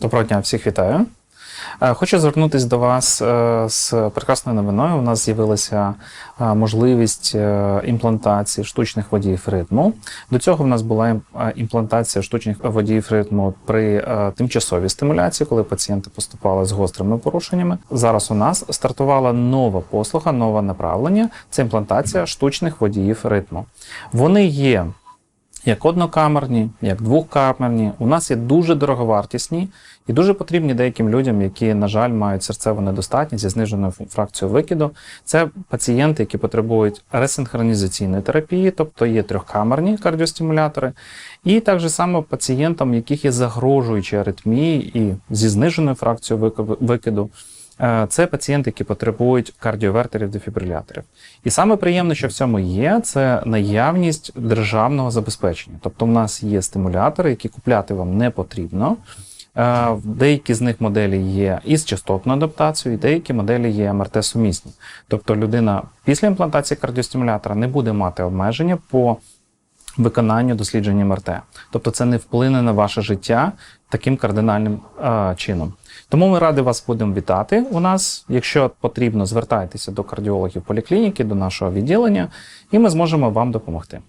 Доброго дня, всіх вітаю. Е, Хочу звернутися до вас е, з прекрасною новиною. У нас з'явилася е, можливість імплантації штучних водіїв ритму. До цього в нас була імплантація штучних водіїв ритму при тимчасовій стимуляції, коли пацієнти поступали з гострими порушеннями. Зараз у нас стартувала нова послуга, нове направлення це імплантація штучних водіїв ритму. Вони є як однокамерні, як двохкамерні. У нас є дуже дороговартісні і дуже потрібні деяким людям, які, на жаль, мають серцеву недостатність зі зниженою фракцією викиду. Це пацієнти, які потребують ресинхронізаційної терапії, тобто є трьохкамерні кардіостимулятори, і так само пацієнтам, яких є загрожуючі аритмії і зі зниженою фракцією викиду. Е, Це пацієнти, які потребують кардіовертерів дефібриляторів. І саме приємне, що в цьому є, це наявність державного забезпечення. Тобто, в нас є стимулятори, які купляти вам не потрібно. Е, Деякі з них моделі є із частотною адаптацією, і деякі моделі є МРТ-сумісні. Тобто людина після імплантації кардіостимулятора не буде мати обмеження по виконанню досліджень МРТ. Тобто це не вплине на ваше життя таким кардинальним е, чином. Тому ми раді вас будемо вітати у нас. Якщо потрібно, звертайтеся до кардіологів поліклініки, до нашого відділення, і ми зможемо вам допомогти.